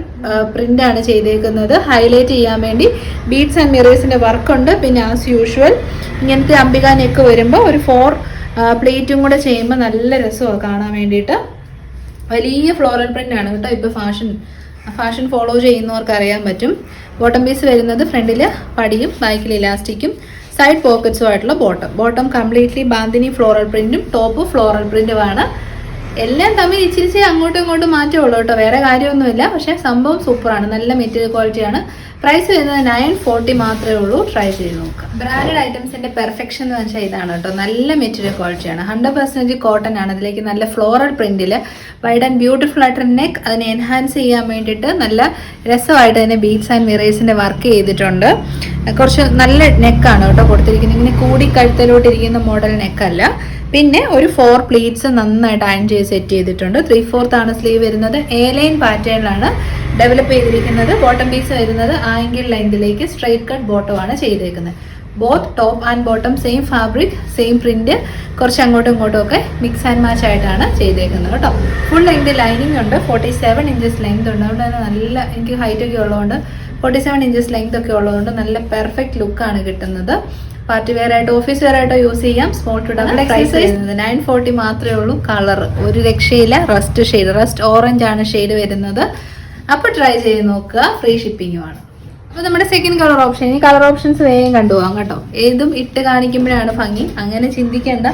print ആണ് ചെയ്തേക്കുന്നത്. ഹൈലൈറ്റ് ചെയ്യാൻ വേണ്ടി ബീഡ്സ് ആൻഡ് മിറേഴ്സിന്റെ വർക്ക് ഉണ്ട്. പിന്നെ ആസ് യൂഷ്വൽ ഇങ്ങനത്തെ അംബിക നെക്ക് വരുമ്പോൾ ഒരു ഫോർ പ്ലേറ്റും കൂടെ ചെയ്യുമ്പോൾ നല്ല രസമാണ് കാണാൻ വേണ്ടിയിട്ട്. വലിയ ഫ്ലോറൽ പ്രിന്റ് ആണ് കേട്ടോ ഇപ്പോൾ ഫാഷൻ ഫാഷൻ ഫോളോ ചെയ്യുന്നവർക്ക് അറിയാൻ പറ്റും. ബോട്ടം പീസ് വരുന്നത് ഫ്രണ്ടിൽ പടിയും ബാക്കിൽ ഇലാസ്റ്റിക്കും സൈഡ് പോക്കറ്റ്സും ആയിട്ടുള്ള bottom bottom completely bandhani floral പ്രിന്റും top floral പ്രിന്റുമാണ് എല്ലാം തമ്മിൽ ഇച്ചിരി അങ്ങോട്ടും ഇങ്ങോട്ടും മാറ്റമുള്ളൂ കേട്ടോ. വേറെ കാര്യമൊന്നുമില്ല. പക്ഷേ സംഭവം സൂപ്പറാണ് നല്ല മെറ്റീരിയൽ ക്വാളിറ്റിയാണ് പ്രൈസ് വരുന്നത് നയൻ ഫോർട്ടി മാത്രമേ ഉള്ളൂ. ട്രൈ ചെയ്ത് നോക്കാം. ബ്രാൻഡഡ് ഐറ്റംസിന്റെ പെർഫെക്ഷൻ എന്ന് വെച്ചാൽ ഇതാണ് കേട്ടോ. നല്ല മെറ്റീരിയൽ ക്വാളിറ്റിയാണ് ഹൺഡ്രഡ് പെർസെന്റേജ് കോട്ടൺ ആണ്. അതിലേക്ക് നല്ല ഫ്ലോറൽ പ്രിന്റിൽ വൈഡ് ആൻഡ് ബ്യൂട്ടിഫുൾ ആയിട്ട് നെക്ക് അതിനെ എൻഹാൻസ് ചെയ്യാൻ വേണ്ടിയിട്ട് നല്ല രസമായിട്ട് തന്നെ ബീഡ്സ് ആൻഡ് മിറേഴ്സിന്റെ വർക്ക് ചെയ്തിട്ടുണ്ട്. കുറച്ച് നല്ല നെക്കാണ് കേട്ടോ കൊടുത്തിരിക്കുന്നത്. ഇങ്ങനെ കൂടി കഴുത്തലോട്ട് ഇരിക്കുന്ന മോഡൽ നെക്കല്ല പിന്നെ ഒരു ഫോർ പ്ലീറ്റ്സ് നന്നായിട്ട് അയൺ ചെയ്ത് സെറ്റ് ചെയ്തിട്ടുണ്ട്. ത്രീ ഫോർത്ത് ആണ് സ്ലീവ് വരുന്നത്. എ ലൈൻ പാറ്റേണിലാണ് ഡെവലപ്പ് ചെയ്തിരിക്കുന്നത്. ബോട്ടം പീസ് വരുന്നത് ആംഗിൾ ലെങ്തിലേക്ക് സ്ട്രെയിറ്റ് കട്ട് ബോട്ടം ആണ് ചെയ്തേക്കുന്നത്. Both top and bottom same fabric same print കുറച്ച് അങ്ങോട്ടും ഇങ്ങോട്ടും ഒക്കെ മിക്സ് ആൻഡ് മാച്ച് ആയിട്ടാണ് ചെയ്തേക്കുന്നത് കേട്ടോ. ഫുൾ ലെങ്ത് ലൈനിങ് ഉണ്ട്. ഫോർട്ടി സെവൻ ഇഞ്ചസ് ലെങ്ത് ഉണ്ട്. അതുകൊണ്ട് തന്നെ നല്ല എനിക്ക് ഹൈറ്റ് ഒക്കെ ഉള്ളതുകൊണ്ട് ഫോർട്ടി സെവൻ ഇഞ്ചസ് ലെങ്ത് ഒക്കെ ഉള്ളതുകൊണ്ട് നല്ല പെർഫെക്റ്റ് ലുക്കാണ് കിട്ടുന്നത്. പാർട്ടി വെയർ ആയിട്ട് ഓഫീസ് വെയർ ആയിട്ടോ യൂസ് ചെയ്യാം. സ്മോൾ ടു ഡബിൾ പ്രൈസ് വരുന്നത് നയൻ ഫോർട്ടി മാത്രമേ ഉള്ളൂ കളർ ഒരു രക്ഷയില്ല റസ്റ്റ് ഷെയ്ഡ് റസ്റ്റ് ഓറഞ്ച് ആണ് ഷെയ്ഡ് വരുന്നത്. അപ്പോൾ ട്രൈ ചെയ്ത് നോക്കുക. ഫ്രീ ഷിപ്പിങ്ങുമാണ് അപ്പോൾ നമ്മുടെ സെക്കൻഡ് കളർ ഓപ്ഷൻ ഈ കളർ ഓപ്ഷൻസ് വേഗം കണ്ടുപോകാം കേട്ടോ. ഏതും ഇട്ട് കാണിക്കുമ്പോഴാണ് ഭംഗി. അങ്ങനെ ചിന്തിക്കേണ്ട.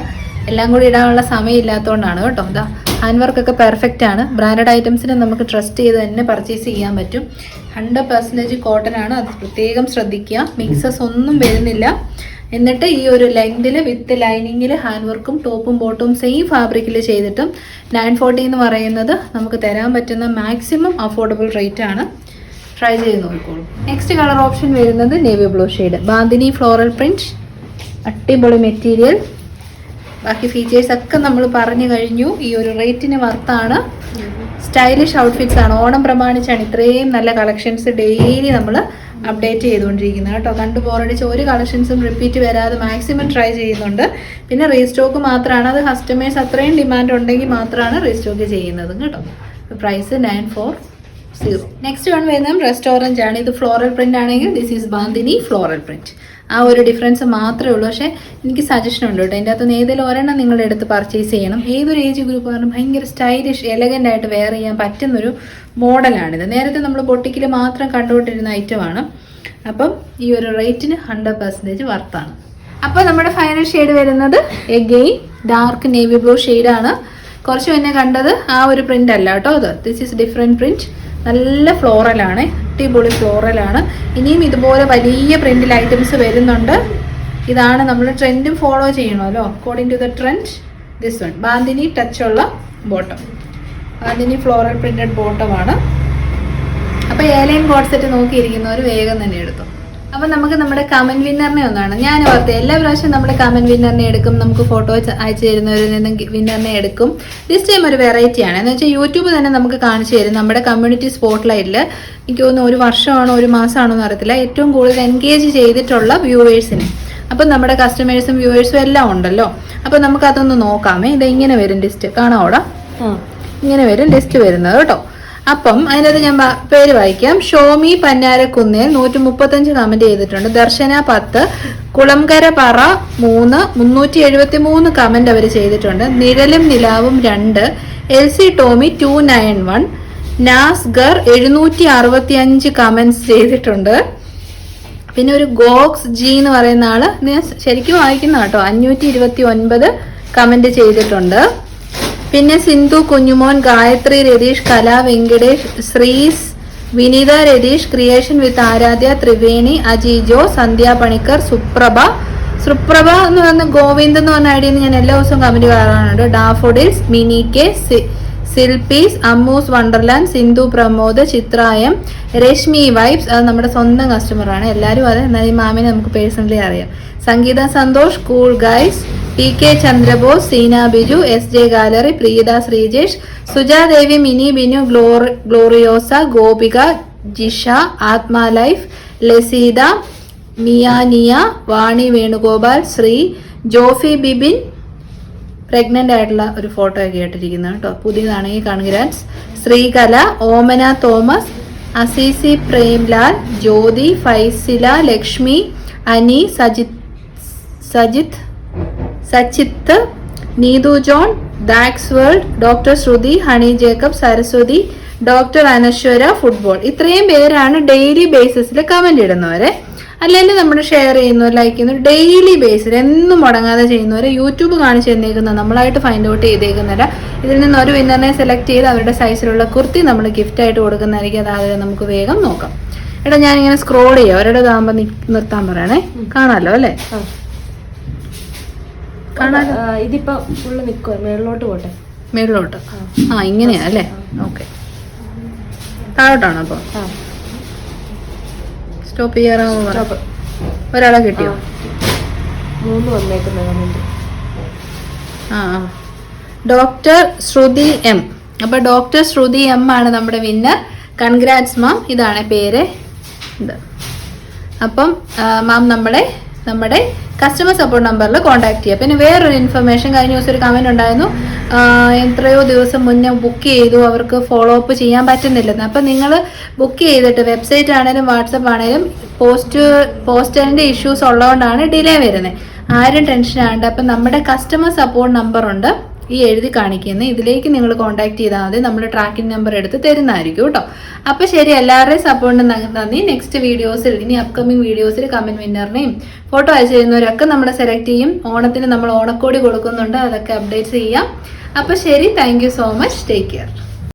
എല്ലാം കൂടി ഇടാനുള്ള സമയം ഇല്ലാത്തതുകൊണ്ടാണ് കേട്ടോ. ഇതാ ഹാൻഡ് വർക്ക് ഒക്കെ പെർഫെക്റ്റ് ആണ്. ബ്രാൻഡഡ് ഐറ്റംസിനെ നമുക്ക് ട്രസ്റ്റ് ചെയ്ത് തന്നെ പർച്ചേസ് ചെയ്യാൻ പറ്റും. ഹൺഡ്രഡ് പെർസെന്റേജ് കോട്ടൺ ആണ്. അത് പ്രത്യേകം ശ്രദ്ധിക്കുക. മിക്സസ് ഒന്നും വരുന്നില്ല. എന്നിട്ട് ഈ ഒരു ലെങ്തിൽ വിത്ത് ലൈനിങ്ങിൽ ഹാൻഡ് വർക്കും ടോപ്പും ബോട്ടും സെയിം ഫാബ്രിക്കിൽ ചെയ്തിട്ടും നയൻ ഫോർട്ടി എന്ന് പറയുന്നത് നമുക്ക് തരാൻ പറ്റുന്ന മാക്സിമം അഫോർഡബിൾ റേറ്റ് ആണ്. ട്രൈ ചെയ്ത് നോക്കിക്കോളൂ. നെക്സ്റ്റ് കളർ ഓപ്ഷൻ വരുന്നത് navy blue shade bandhani floral print അടിപൊളി മെറ്റീരിയൽ ബാക്കി ഫീച്ചേഴ്സ് ഒക്കെ നമ്മൾ പറഞ്ഞു കഴിഞ്ഞു. ഈ ഒരു റേറ്റിന് വർത്താണ്. സ്റ്റൈലിഷ് ഔട്ട്ഫിറ്റ്സ് ആണ്. ഓണം പ്രമാണിച്ചാണ് ഇത്രയും നല്ല കളക്ഷൻസ് ഡെയിലി നമ്മൾ അപ്ഡേറ്റ് ചെയ്തുകൊണ്ടിരിക്കുന്നത് കേട്ടോ. കണ്ടു ബോറടിച്ച് ഒരു കളക്ഷൻസും റിപ്പീറ്റ് വരാതെ മാക്സിമം ട്രൈ ചെയ്യുന്നുണ്ട്. പിന്നെ റീസ്റ്റോക്ക് മാത്രമാണ് അത് കസ്റ്റമേഴ്സ് അത്രയും ഡിമാൻഡ് ഉണ്ടെങ്കിൽ മാത്രമാണ് റീസ്റ്റോക്ക് ചെയ്യുന്നത് കേട്ടോ. Price nine four zero next one വരുന്നത് റെസ്റ്റോറന്റ് ആണ്. ഇത് ഫ്ലോറൽ പ്രിന്റ് ആണെങ്കിൽ this is bandhani floral print ആ ഒരു ഡിഫറൻസ് മാത്രമേ ഉള്ളൂ. പക്ഷേ എനിക്ക് സജഷൻ ഉണ്ട് കേട്ടോ. അതിന്റെ അകത്ത് നിന്ന് ഏതെങ്കിലും ഒരെണ്ണം നിങ്ങളുടെ അടുത്ത് പർച്ചേസ് ചെയ്യണം. ഏതൊരു ഏജ് ഗ്രൂപ്പ് പറഞ്ഞാൽ ഭയങ്കര സ്റ്റൈലിഷ് എലഗന്റ് ആയിട്ട് വെയർ ചെയ്യാൻ പറ്റുന്നൊരു മോഡലാണിത് നേരത്തെ നമ്മൾ ബൊട്ടിക്കിൽ മാത്രം കണ്ടുകൊണ്ടിരുന്ന ഐറ്റമാണ് അപ്പം ഈ ഒരു റേറ്റിന് ഹൺഡ്രഡ് പെർസെന്റേജ് വർത്താണ് അപ്പോൾ നമ്മുടെ ഫൈനൽ ഷെയ്ഡ് വരുന്നത് എഗെയിൻ ഡാർക്ക് നേവി ബ്ലൂ ഷെയ്ഡാണ് കുറച്ച് മുന്നേ കണ്ടത് ആ ഒരു പ്രിന്റ് അല്ല കേട്ടോ അത്. ദിസ് ഈസ് ഡിഫറെന്റ് പ്രിന്റ് നല്ല ഫ്ലോറലാണ് അടിപൊളി ഫ്ലോറലാണ് ഇനിയും ഇതുപോലെ വലിയ പ്രിന്റിൽ ഐറ്റംസ് വരുന്നുണ്ട്. ഇതാണ് നമ്മൾ ട്രെൻഡും ഫോളോ ചെയ്യണമല്ലോ according to the trend this one bandhani ഉള്ള ബോട്ടം ബാന്തിനി ഫ്ലോറൽ പ്രിന്റഡ് ബോട്ടമാണ് അപ്പോൾ ഏലൈൻ കോഡ് സെറ്റ് നോക്കിയിരിക്കുന്നവർ വേഗം തന്നെ എടുത്തു. അപ്പോൾ നമുക്ക് നമ്മുടെ കമൻ വിന്നറിനെ ഒന്നാണ്. ഞാൻ ഓർത്ത് എല്ലാ പ്രാവശ്യവും നമ്മുടെ കമൻ വിന്നറിനെ എടുക്കും. നമുക്ക് ഫോട്ടോ അയച്ചു തരുന്നവരിൽ നിന്ന് വിന്നറിനെ എടുക്കും. ദിസ് ടൈം ഒരു വെറൈറ്റി ആണ്. എന്ന് വെച്ചാൽ യൂട്യൂബ് തന്നെ നമുക്ക് കാണിച്ചു തരും. നമ്മുടെ കമ്മ്യൂണിറ്റി സ്പോട്ട് ലൈറ്റിൽ എനിക്ക് തോന്നുന്നു ഒരു വർഷമാണോ ഒരു മാസമാണോ എന്ന് അറിയത്തില്ല. ഏറ്റവും കൂടുതൽ എൻഗേജ് ചെയ്തിട്ടുള്ള വ്യൂവേഴ്സിന് അപ്പം നമ്മുടെ കസ്റ്റമേഴ്സും വ്യൂവേഴ്സും എല്ലാം ഉണ്ടല്ലോ. അപ്പം നമുക്ക് അതൊന്ന് നോക്കാമേ. ഇത് ഇങ്ങനെ വരും ലിസ്റ്റ് കാണാവോടാ? ഇങ്ങനെ വരും ലിസ്റ്റ് വരുന്നത് കേട്ടോ. അപ്പം അതിനകത്ത് ഞാൻ പേര് വായിക്കാം. ഷോമി പന്നാരക്കുന്നേൽ നൂറ്റി മുപ്പത്തഞ്ച് കമന്റ് ചെയ്തിട്ടുണ്ട്. ദർശന പത്ത് കുളംകര പറ മൂന്ന് മുന്നൂറ്റി എഴുപത്തി മൂന്ന് കമന്റ് അവർ ചെയ്തിട്ടുണ്ട്. നിഴലും നിലാവും രണ്ട് L C Tomy two nine one നാസ്ഗർ എഴുന്നൂറ്റി അറുപത്തി അഞ്ച് കമന്റ്സ് ചെയ്തിട്ടുണ്ട്. പിന്നെ ഒരു ഗോക്സ് ജി എന്ന് പറയുന്ന ആൾ ശരിക്കും വായിക്കുന്ന കേട്ടോ. അഞ്ഞൂറ്റി ഇരുപത്തി ഒൻപത് കമന്റ് ചെയ്തിട്ടുണ്ട്. പിന്നെ സിന്ധു കുഞ്ഞുമോൻ ഗായത്രി രതീഷ് കല വെങ്കടേഷ് ശ്രീസ് വിനീത രതീഷ് ക്രിയേഷൻ വിത്ത് ആരാധ്യ ത്രിവേണി അജീജോ സന്ധ്യ പണിക്കർ സുപ്രഭ. സുപ്രഭ എന്ന് പറഞ്ഞ ഗോവിന്ദ് എന്ന് പറഞ്ഞ ഐഡിയ ഞാൻ എല്ലാ ദിവസവും കമന്റ് കാണാറുണ്ട് ഡാഫോഡിൽസ് മിനി കെ സി- സിൽപീസ് അമ്മൂസ് വണ്ടർലാൻഡ് സിന്ധു പ്രമോദ് ചിത്രായം രശ്മി വൈബ്സ് അത് നമ്മുടെ സ്വന്തം കസ്റ്റമറാണ് എല്ലാവരും അത് എന്നാൽ ഈ മാമിനെ നമുക്ക് പേഴ്സണലി അറിയാം. Sangeetha Santhosh cool guys P K Chandrabose Seena Biju S J gallery Preetha Sreejesh Sujadevi Mini Binu Glory Gloriosa Gopika Jisha Athma life Laseetha മിയാനിയ Vani Venugopal Sree Jofi Bibin pregnant ആയിട്ടുള്ള ഒരു ഫോട്ടോ ഒക്കെ ഇട്ടിരിക്കുന്നത് കേട്ടോ. പുതിയതാണെങ്കിൽ congrats Sreekala Omana Thomas Assisi Premlal Jyothi Faizila Lakshmi Ani Sajith Sajith Sachith Neethu John Dax world doctor Shruthi Honey Jacob Saraswathi doctor Anaswara football ഇത്രയും പേരാണ് daily ബേസിസിൽ comment ഇടുന്നവരെ. അല്ലെങ്കിൽ നമ്മൾ share ചെയ്യുന്നു ലൈക്ക് ചെയ്യുന്നു ഡെയിലി ബേസിൽ എന്നും മുടങ്ങാതെ ചെയ്യുന്നവരെ യൂട്യൂബ് കാണിച്ചു തന്നേക്കുന്ന നമ്മളായിട്ട് ഫൈൻഡ് ഔട്ട് ചെയ്തേക്കുന്നില്ല ഇതിൽ നിന്ന് ഒരു വിന്നറിനെ സെലക്ട് ചെയ്ത് അവരുടെ സൈസിലുള്ള കുർത്തി നമ്മൾ ഗിഫ്റ്റ് ആയിട്ട് കൊടുക്കുന്നതായിരിക്കും. അതായത് നമുക്ക് വേഗം നോക്കാം. എടാ ഞാനിങ്ങനെ സ്ക്രോൾ ചെയ്യാം. അവരുടെ ഇതാകുമ്പോൾ നിർത്താൻ പറയണേ. കാണാമല്ലോ അല്ലേ. കാണാലോ? ഇതിപ്പോ ഫുള്ള് നിൽക്കുക മേളിലോട്ട് പോട്ടെ? മേളിലോട്ട്. ആ. ഇങ്ങനെയാ അല്ലേ? ഓക്കെ താഴോട്ടാണോ അപ്പോൾ ആ. സ്റ്റോപ്പ് ചെയ്യാറാമോ പറ. ഒരാളെ കിട്ടിയോ? മൂന്ന് വന്നേക്കുന്ന കമന്റ് ആ ആ. Doctor Shruthi M. അപ്പൊ ഡോക്ടർ ശ്രുതി എം ആണ് നമ്മുടെ വിന്നർ കൺഗ്രാറ്റ്സ് മാം ഇതാണ് പേര്. ഇത്. അപ്പം മാം നമ്മളെ നമ്മുടെ കസ്റ്റമർ സപ്പോർട്ട് നമ്പറിൽ കോൺടാക്ട് ചെയ്യുക പിന്നെ വേറൊരു ഇൻഫർമേഷൻ കഴിഞ്ഞ ദിവസം ഒരു കമന്റ് ഉണ്ടായിരുന്നു. എത്രയോ ദിവസം മുന്നേ ബുക്ക് ചെയ്തു. അവർക്ക് ഫോളോ അപ്പ് ചെയ്യാൻ പറ്റുന്നില്ലെന്ന്. അപ്പം നിങ്ങൾ ബുക്ക് ചെയ്തിട്ട് വെബ്സൈറ്റ് ആണെങ്കിലും വാട്സപ്പ് ആണെങ്കിലും പോസ്റ്റ് പോസ്റ്റലിന്റെ ഇഷ്യൂസ് ഉള്ളതുകൊണ്ടാണ് ഡിലേ വരുന്നത് ആരും ടെൻഷൻ ആണ്ട് അപ്പം നമ്മുടെ കസ്റ്റമർ സപ്പോർട്ട് നമ്പർ ഉണ്ട്. ഈ എഴുതി കാണിക്കുന്ന ഇതിലേക്ക് നിങ്ങൾ കോൺടാക്ട് ചെയ്താൽ മതി. നമ്മൾ ട്രാക്കിംഗ് നമ്പർ എടുത്ത് തരുന്നതായിരിക്കും കേട്ടോ. അപ്പോൾ ശരി എല്ലാവരുടെയും സപ്പോർട്ടിന് നന്ദി. നെക്സ്റ്റ് വീഡിയോസിൽ ഇനി അപ്കമിങ് വീഡിയോസിൽ കമന്റ് വിന്നറിനെയും ഫോട്ടോ അയച്ചു തരുന്നവരൊക്കെ നമ്മൾ സെലക്ട് ചെയ്യും. ഓണത്തിന് നമ്മൾ ഓണക്കോടി കൊടുക്കുന്നുണ്ട്. അതൊക്കെ അപ്ഡേറ്റ് ചെയ്യാം. അപ്പോൾ ശരി thank so much take care